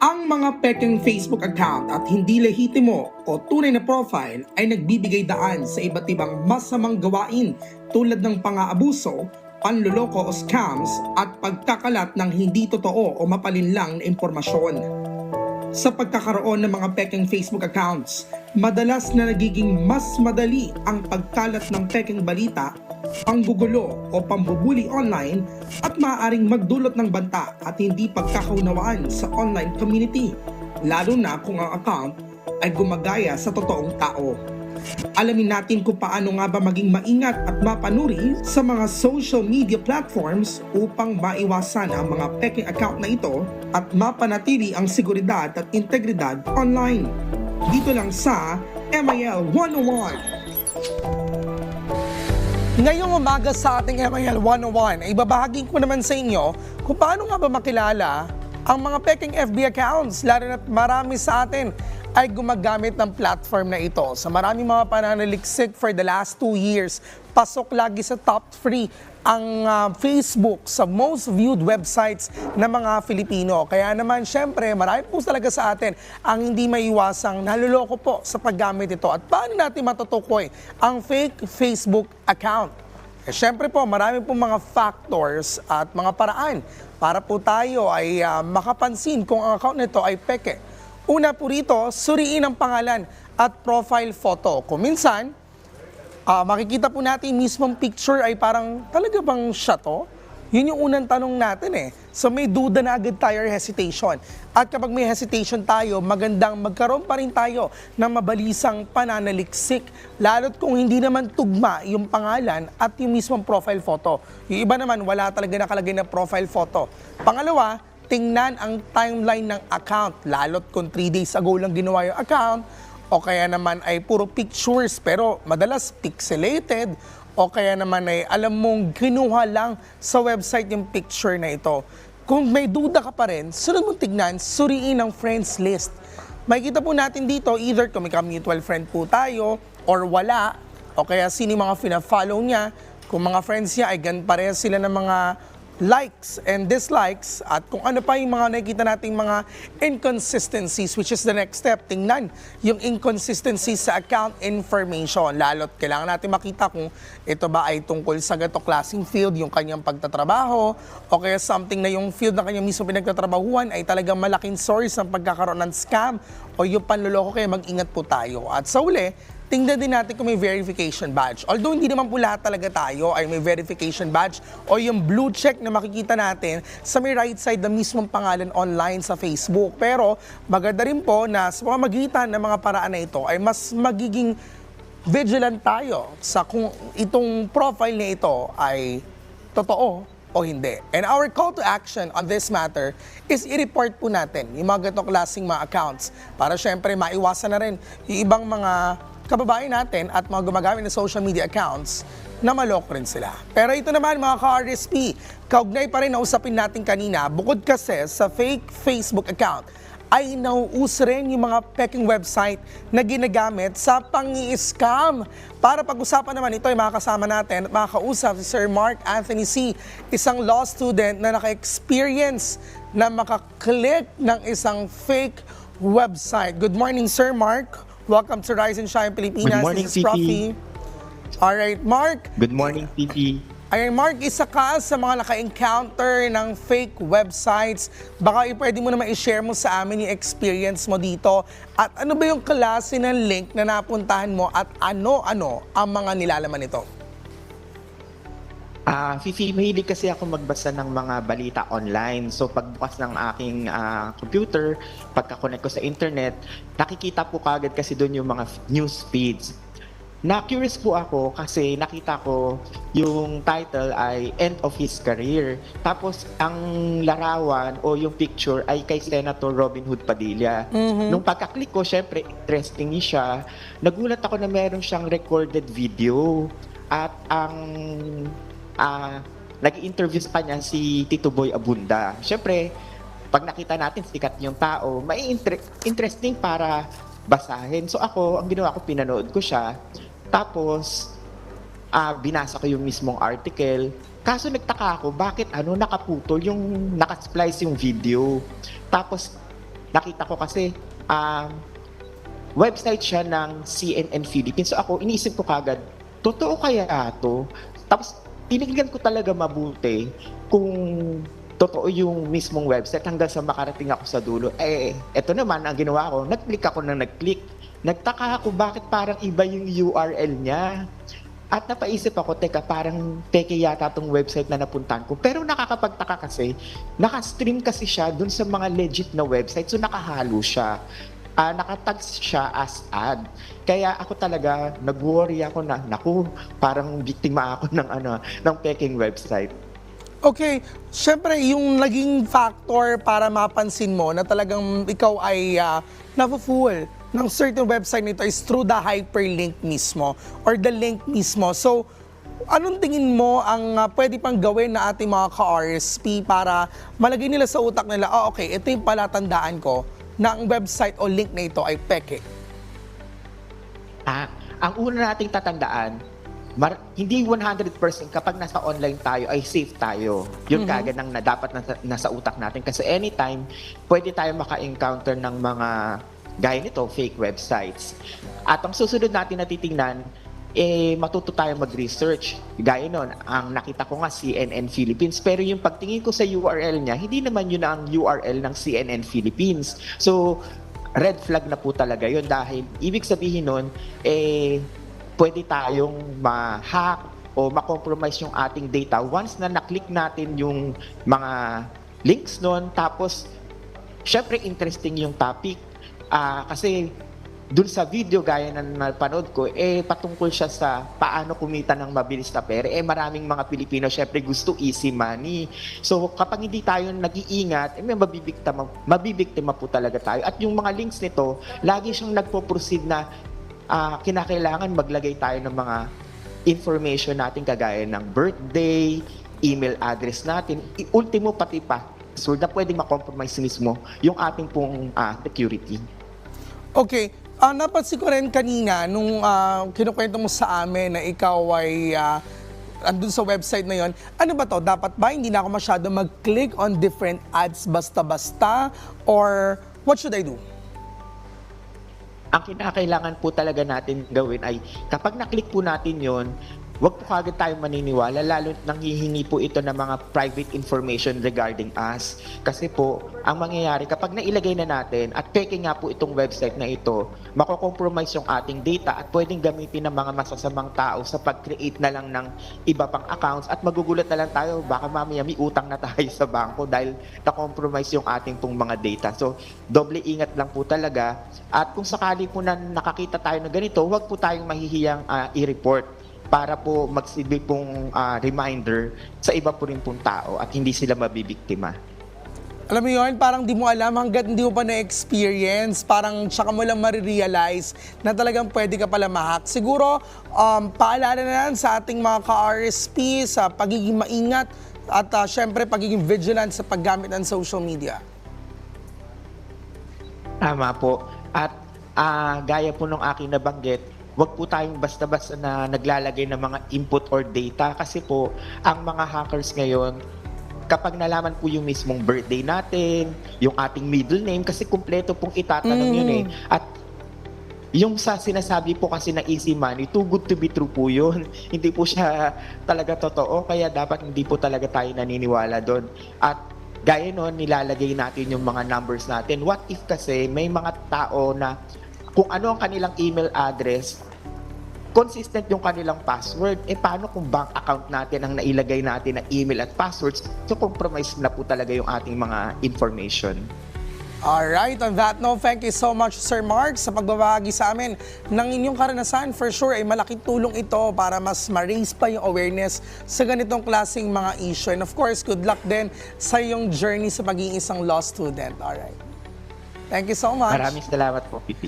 Ang mga peking Facebook account at hindi lehitimo o tunay na profile ay nagbibigay daan sa iba't ibang masamang gawain tulad ng pang-aabuso, panluloko o scams at pagkakalat ng hindi totoo o mapalinlang na impormasyon. Sa pagkakaroon ng mga peking Facebook accounts, madalas na nagiging mas madali ang pagkalat ng peking balita, panggugulo o pambubuli online at maaaring magdulot ng banta at hindi pagkakaunawaan sa online community, lalo na kung ang account ay gumagaya sa totoong tao. Alamin natin kung paano nga ba maging maingat at mapanuri sa mga social media platforms upang maiwasan ang mga peking account na ito at mapanatili ang seguridad at integridad online. Dito lang sa MIL 101. Ngayong umaga sa ating MIL 101 ay babahagi ko naman sa inyo kung paano nga ba makilala ang mga peking FB accounts lalo na marami sa atin ay gumagamit ng platform na ito. Sa maraming mga pananaliksik for the last two years, pasok lagi sa top 3 ang ah, Facebook sa most viewed websites ng mga Filipino. Kaya naman, syempre, marami po talaga sa atin ang hindi maiwasang naluloko po sa paggamit ito. At paano natin matutukoy ang fake Facebook account? Eh, Siyempre po, marami po mga factors at mga paraan para po tayo ay ah, makapansin kung ang account nito ay peke. Una po rito, suriin ang pangalan at profile photo. Kung minsan, ah, makikita po natin mismong picture ay parang talaga bang siya to? Yun yung unang tanong natin eh. So may duda na agad tayo hesitation. At kapag may hesitation tayo, magandang magkaroon pa rin tayo ng mabalisang pananaliksik. Lalo't kung hindi naman tugma yung pangalan at yung mismong profile photo. Yung iba naman, wala talaga nakalagay na profile photo. Pangalawa, tingnan ang timeline ng account. Lalo't kung 3 days ago lang ginawa yung account, o kaya naman ay puro pictures pero madalas pixelated o kaya naman ay alam mong kinuha lang sa website yung picture na ito. Kung may duda ka pa rin, sunod mong tignan, suriin ang friends list. Makikita po natin dito either kung may mutual friend po tayo or wala o kaya sino yung mga fina-follow niya. Kung mga friends niya ay gan parehas sila ng mga likes and dislikes at kung ano pa yung mga nakikita nating mga inconsistencies which is the next step, tingnan yung inconsistencies sa account information. Lalo't kailangan natin makita kung ito ba ay tungkol sa gato klaseng field, yung kanyang pagtatrabaho o kaya something na yung field na kanyang mismo pinagtatrabahuan ay talagang malaking source ng pagkakaroon ng scam o yung panluloko kaya mag-ingat po tayo. At sa uli, tingnan din natin kung may verification badge. Although hindi naman po lahat talaga tayo ay may verification badge o yung blue check na makikita natin sa may right side na mismong pangalan online sa Facebook. Pero maganda rin po na sa pamamagitan ng mga paraan na ito ay mas magiging vigilant tayo sa kung itong profile na ito ay totoo o hindi. And our call to action on this matter is i-report po natin yung mga ganitong klaseng mga accounts para syempre maiwasan na rin yung ibang mga kababayan natin at mga gumagamit ng social media accounts na maloko rin sila. Pero ito naman mga ka-RSP, kaugnay pa rin na usapin natin kanina, bukod kasi sa fake Facebook account, ay nauuso rin yung mga peking website na ginagamit sa pangi-scam. Para pag-usapan naman ito ay makakasama natin at makakausap si Sir Mark Anthony C., isang law student na naka-experience na makaklik ng isang fake website. Good morning, Sir Mark. Welcome to Rise and Shine Pilipinas. Good morning, This is Titi. Profi. All right, Mark. Good morning, Titi. Ayan, Mark, isa ka sa mga naka-encounter ng fake websites. Baka pwede mo naman i-share mo sa amin yung experience mo dito. At ano ba yung klase ng link na napuntahan mo at ano-ano ang mga nilalaman nito? Ah, Fifi, mahilig kasi ako magbasa ng mga balita online. So pagbukas ng aking ah, computer, pagka-connect ko sa internet, nakikita po kagad kasi doon yung mga f- news feeds. Na-curious po ako kasi nakita ko yung title ay End of His Career. Tapos ang larawan o yung picture ay kay Senator Robin Hood Padilla. Nung pagka-click ko, syempre interesting siya. Nagulat ako na meron siyang recorded video. At ang ah nag-interview pa niya si Tito Boy Abunda. Syempre, pag nakita natin sikat yung tao, may inter- interesting para basahin. So ako, ang ginawa ko, pinanood ko siya. Tapos, ah binasa ko yung mismong article. Kaso nagtaka ako, bakit ano nakaputol yung nakasplice yung video. Tapos nakita ko kasi um, website siya ng CNN Philippines. So ako, iniisip ko kagad, totoo kaya to? Tapos, tinignan ko talaga mabuti kung totoo yung mismong website hanggang sa makarating ako sa dulo. Eh, eto naman ang ginawa ko, nag-click ako ng nag-click. Nagtaka ako bakit parang iba yung URL niya. At napaisip ako, teka, parang peke yata tong website na napuntahan ko. Pero nakakapagtaka kasi, nakastream kasi siya dun sa mga legit na website. So nakahalo siya. Ah, nakatag siya as ad. Kaya ako talaga, nag-worry ako na, naku, parang biktima ako ng, ano, ng peking website. Okay, syempre yung naging factor para mapansin mo na talagang ikaw ay uh, nafu-fool ng certain website nito is through the hyperlink mismo or the link mismo. So, anong tingin mo ang uh, pwede pang gawin na ating mga ka-RSP para malagay nila sa utak nila, oh, okay, ito yung palatandaan ko na ang website o link na ito ay peke. Ah, ang una nating tatandaan, mar- hindi 100% kapag nasa online tayo ay safe tayo. Yun kagad ang na dapat nasa, nasa utak natin kasi anytime pwede tayo maka-encounter ng mga gaya nito, fake websites. At ang susunod natin na titingnan, eh, matuto tayo mag-research. Gaya nun, ang nakita ko nga CNN Philippines, pero yung pagtingin ko sa URL niya, hindi naman yun ang URL ng CNN Philippines. So, red flag na po talaga yun dahil ibig sabihin nun, eh, pwede tayong ma-hack o ma-compromise yung ating data once na naklik natin yung mga links nun. Tapos, syempre interesting yung topic. Ah, kasi dun sa video gaya na napanood ko, eh patungkol siya sa paano kumita ng mabilis na pera. Eh maraming mga Pilipino syempre gusto easy money. So kapag hindi tayo nag-iingat, eh may mabibiktima, mabibiktima po talaga tayo. At yung mga links nito, lagi siyang nagpo-proceed na ah, kinakailangan maglagay tayo ng mga information natin kagaya ng birthday, email address natin, ultimo pati pa, so na pwedeng makompromise mismo yung ating pong ah, security. Okay, ah napansin ko rin kanina nung ah, kinukwento mo sa amin na ikaw ay ah, andun sa website na yon. Ano ba to? Dapat ba hindi na ako masyado mag-click on different ads basta-basta? Or what should I do? Ang kinakailangan po talaga natin gawin ay kapag naklik po natin yon, wag po kagad tayo maniniwala lalo nang hihingi po ito ng mga private information regarding us. Kasi po, ang mangyayari kapag nailagay na natin at peke nga po itong website na ito, makokompromise yung ating data at pwedeng gamitin ng mga masasamang tao sa pag-create na lang ng iba pang accounts at magugulat na lang tayo baka mamaya may utang na tayo sa bangko dahil na-compromise yung ating pong mga data. So, doble ingat lang po talaga at kung sakali po na nakakita tayo ng ganito, huwag po tayong mahihiyang ah, i-report para po magsilbi pong ah, reminder sa iba po rin pong tao at hindi sila mabibiktima. Alam mo yun, parang di mo alam hanggat hindi mo pa na-experience, parang tsaka mo lang marirealize na talagang pwede ka pala mahack. Siguro, um, paalala na lang sa ating mga ka-RSP sa pagiging maingat at ah, syempre pagiging vigilant sa paggamit ng social media. Tama po. At ah, gaya po nung aking nabanggit, wag po tayong basta-basta na naglalagay ng mga input or data kasi po ang mga hackers ngayon kapag nalaman po yung mismong birthday natin, yung ating middle name, kasi kumpleto pong itatanong yun eh. At yung sa sinasabi po kasi na easy money, too good to be true po yun. hindi po siya talaga totoo, kaya dapat hindi po talaga tayo naniniwala doon. At gaya nun, nilalagay natin yung mga numbers natin. What if kasi may mga tao na kung ano ang kanilang email address, consistent yung kanilang password. Eh paano kung bank account natin ang nailagay natin na email at passwords? So compromise na po talaga yung ating mga information. Alright, on that note, thank you so much Sir Mark sa pagbabahagi sa amin ng inyong karanasan. For sure, ay malaking tulong ito para mas ma-raise pa yung awareness sa ganitong klaseng mga issue. And of course, good luck din sa iyong journey sa pagiging isang law student. Alright. Thank you so much. Maraming salamat po, Pipi.